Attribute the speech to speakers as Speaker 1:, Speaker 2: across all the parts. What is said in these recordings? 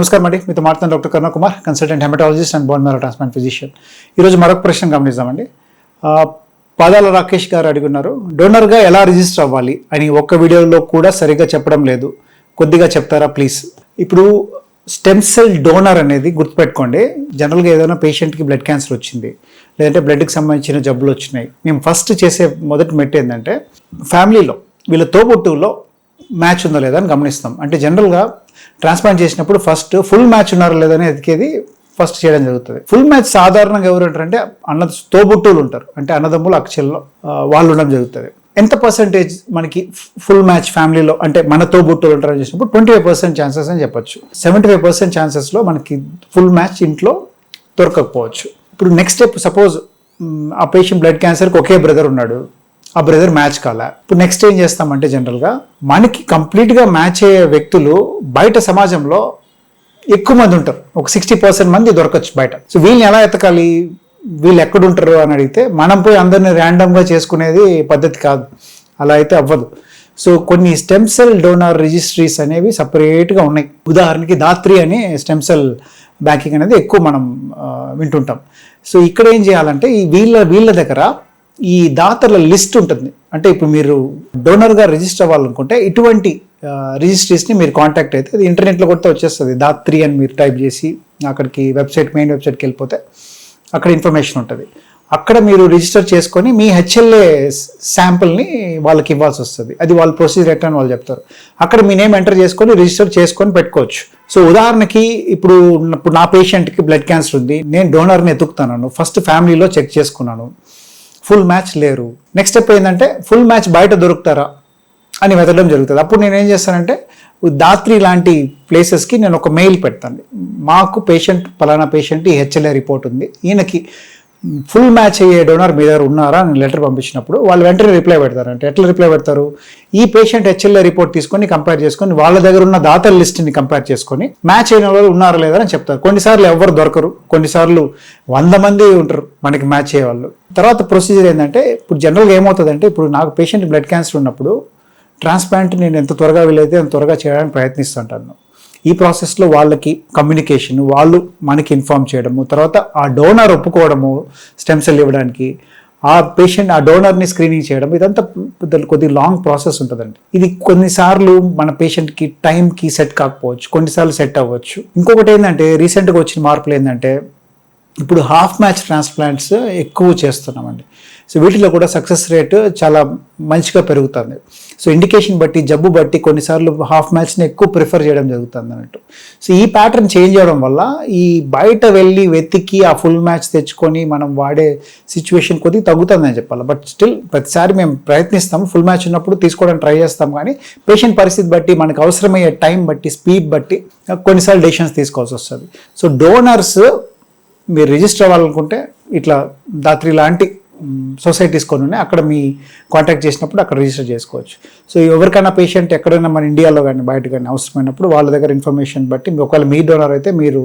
Speaker 1: నమస్కారం అండి. మీతో మాట్లాడుతున్న doctor Karuna Kumar consultant haematologist and bone marrow transplant physician ఈరోజు మరొక ప్రశ్న గమనిద్దామండి. పాదాల రాకేష్ గారు అడుగున్నారు డోనర్గా ఎలా రిజిస్టర్ అవ్వాలి? అని ఒక్క వీడియోలో కూడా సరిగ్గా చెప్పడం లేదు. కొద్దిగా చెప్తారా ప్లీజ్? ఇప్పుడు స్టెమ్ సెల్ డోనర్ అనేది గుర్తుపెట్టుకోండి. జనరల్గా ఏదైనా పేషెంట్కి బ్లడ్ క్యాన్సర్ వచ్చింది లేదంటే బ్లడ్కి సంబంధించిన జబ్బులు వచ్చినాయి. మేము ఫస్ట్ చేసే మొదటి మెట్టు ఏంటంటే ఫ్యామిలీలో వీళ్ళ తోబుట్టువులో మ్యాచ్ ఉందా లేదా అని గమనిస్తాం. అంటే జనరల్గా ట్రాన్స్ప్లాంట్ చేసినప్పుడు ఫస్ట్ ఫుల్ మ్యాచ్ ఉన్నారా లేదని ఎతికేది ఫస్ట్ చేయడం జరుగుతుంది. ఫుల్ మ్యాచ్ సాధారణంగా ఎవరు ఉంటారంటే అన్న తోబుట్టువులు ఉంటారు. అంటే అన్నదమ్ములు అక్షల్లో వాళ్ళు ఉండడం జరుగుతుంది. ఎంత పర్సంటేజ్ మనకి ఫుల్ మ్యాచ్ ఫ్యామిలీలో అంటే మన తోబుట్టువులు ఉంటారని చేసినప్పుడు ట్వంటీ ఫైవ్ పర్సెంట్ ఛాన్సెస్ అని చెప్పొచ్చు. సెవెంటీ ఫైవ్ పర్సెంట్ ఛాన్సెస్లో మనకి ఫుల్ మ్యాచ్ ఇంట్లో దొరకకపోవచ్చు. ఇప్పుడు నెక్స్ట్ స్టెప్ సపోజ్ ఆ పేషెంట్ బ్లడ్ క్యాన్సర్కి ఒకే బ్రదర్ ఉన్నాడు. ఆ బ్రదర్ మ్యాచ్ కాలే. ఇప్పుడు నెక్స్ట్ ఏం చేస్తామంటే జనరల్గా మనకి కంప్లీట్గా మ్యాచ్ అయ్యే వ్యక్తులు బయట సమాజంలో ఎక్కువ మంది ఉంటారు. ఒక సిక్స్టీ పర్సెంట్ మంది దొరకచ్చు బయట. సో వీళ్ళని ఎలా ఎతకాలి? వీళ్ళు ఎక్కడుంటారు అని అడిగితే మనం పోయి అందరిని ర్యాండమ్గా చేసుకునేది పద్ధతి కాదు. అలా అయితే అవ్వదు. సో కొన్ని స్టెమ్ సెల్ డోనార్ రిజిస్ట్రీస్ అనేవి సపరేట్గా ఉన్నాయి. ఉదాహరణకి దాత్రి అని స్టెమ్ సెల్ బ్యాంకింగ్ అనేది ఎక్కువ మనం వింటుంటాం. సో ఇక్కడ ఏం చేయాలంటే ఈ వీళ్ళ వీళ్ళ దగ్గర ఈ దాతల లిస్ట్ ఉంటుంది. అంటే ఇప్పుడు మీరు డోనర్గా రిజిస్టర్ అవ్వాలనుకుంటే ఇటువంటి రిజిస్ట్రీస్ని మీరు కాంటాక్ట్ అయితే అది ఇంటర్నెట్లో కొడితే వచ్చేస్తుంది. దాత్రి అని మీరు టైప్ చేసి అక్కడికి వెబ్సైట్ మెయిన్ వెబ్సైట్కి వెళ్ళిపోతే అక్కడ ఇన్ఫర్మేషన్ ఉంటుంది. అక్కడ మీరు రిజిస్టర్ చేసుకొని మీ హెచ్ఎల్ఏ శాంపుల్ని వాళ్ళకి ఇవ్వాల్సి వస్తుంది. అది వాళ్ళ ప్రొసీజర్ ఎట్లా అని వాళ్ళు చెప్తారు. అక్కడ మీ నేమ్ ఎంటర్ చేసుకొని రిజిస్టర్ చేసుకొని పెట్టుకోవచ్చు. సో ఉదాహరణకి ఇప్పుడు ఇప్పుడు నా పేషెంట్కి బ్లడ్ క్యాన్సర్ ఉంది. నేను డోనర్ని ఎతుకుతున్నాను. ఫస్ట్ ఫ్యామిలీలో చెక్ చేసుకున్నాను. ఫుల్ మ్యాచ్ లేరు. నెక్స్ట్ స్టెప్ ఏంటంటే ఫుల్ మ్యాచ్ బయట దొరుకుతారా అని వెతకడం జరుగుతుంది. అప్పుడు నేను ఏం చేస్తానంటే దాత్రి లాంటి ప్లేసెస్కి నేను ఒక మెయిల్ పెడతాను. మాకు పేషెంట్ పలానా పేషెంట్ ఈ హెచ్ఎల్ఏ రిపోర్ట్ ఉంది. ఈయనకి ఫుల్ మ్యాచ్ అయ్యే డోనర్ మీ దగ్గర ఉన్నారా అని లెటర్ పంపించినప్పుడు వాళ్ళు వెంటనే రిప్లై పెడతారు. అంటే ఎట్లా రిప్లై పెడతారు? ఈ పేషెంట్ హెచ్ఎల్ఏ రిపోర్ట్ తీసుకొని కంపేర్ చేసుకొని వాళ్ళ దగ్గర ఉన్న దాతల లిస్ట్ని కంపేర్ చేసుకొని మ్యాచ్ అయిన వాళ్ళు ఉన్నారా లేదా అని చెప్తారు. కొన్నిసార్లు ఎవరు దొరకరు. కొన్నిసార్లు వంద మంది ఉంటారు మనకి మ్యాచ్ అయ్యేవాళ్ళు తర్వాత ప్రొసీజర్ ఏంటంటే ఇప్పుడు జనరల్గా ఏమవుతుందంటే ఇప్పుడు నాకు పేషెంట్ బ్లడ్ క్యాన్సర్ ఉన్నప్పుడు ట్రాన్స్ప్లాంట్ నేను ఎంత త్వరగా వీలైతే అంత త్వరగా చేయడానికి ప్రయత్నిస్తుంటాను. ఈ ప్రాసెస్లో వాళ్ళకి కమ్యూనికేషన్ వాళ్ళు మనకి ఇన్ఫామ్ చేయడము తర్వాత ఆ డోనర్ ఒప్పుకోవడము స్టెమ్ సెల్ ఇవ్వడానికి ఆ పేషెంట్ ఆ డోనర్ని స్క్రీనింగ్ చేయడం ఇదంతా కొద్ది లాంగ్ ప్రాసెస్ ఉంటుందండి. ఇది కొన్నిసార్లు మన పేషెంట్కి టైంకి సెట్ కాకపోవచ్చు కొన్నిసార్లు సెట్ అవ్వచ్చు. ఇంకొకటి ఏంటంటే రీసెంట్గా వచ్చిన మార్పులు ఏంటంటే ఇప్పుడు హాఫ్ మ్యాచ్ ట్రాన్స్ప్లాంట్స్ ఎక్కువ చేస్తున్నామండి. సో వీటిలో కూడా సక్సెస్ రేట్ చాలా మంచిగా పెరుగుతుంది. సో ఇండికేషన్ బట్టి జబ్బు బట్టి కొన్నిసార్లు హాఫ్ మ్యాచ్ని ఎక్కువ ప్రిఫర్ చేయడం జరుగుతుంది అన్నట్టు. సో ఈ ప్యాటర్న్ చేంజ్ అవడం వల్ల ఈ బయట వెళ్ళి వెతికి ఆ ఫుల్ మ్యాచ్ తెచ్చుకొని మనం వాడే సిచ్యువేషన్ కొద్దిగా తగ్గుతుందని చెప్పాలి. బట్ స్టిల్ ప్రతిసారి మేము ప్రయత్నిస్తాం ఫుల్ మ్యాచ్ ఉన్నప్పుడు తీసుకోవడానికి ట్రై చేస్తాం కానీ పేషెంట్ పరిస్థితి బట్టి మనకు అవసరమయ్యే టైం బట్టి స్పీడ్ బట్టి కొన్నిసార్లు డెసిషన్స్ తీసుకోవాల్సి వస్తుంది. సో డోనర్స్ మీరు రిజిస్టర్ అవ్వాలనుకుంటే ఇట్లా దాత్రి లాంటి సొసైటీస్ కొన్ని ఉన్నాయి. అక్కడ మీ కాంటాక్ట్ చేసినప్పుడు అక్కడ రిజిస్టర్ చేసుకోవచ్చు. సో ఎవరికైనా పేషెంట్ ఎక్కడైనా మన ఇండియాలో కానీ బయట కానీ అవసరమైనప్పుడు వాళ్ళ దగ్గర ఇన్ఫర్మేషన్ బట్టి ఒకవేళ మీ డోనర్ అయితే మీరు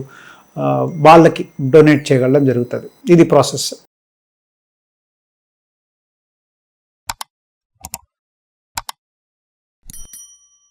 Speaker 1: వాళ్ళకి డొనేట్ చేయగలడం జరుగుతుంది. ఇది ప్రాసెస్.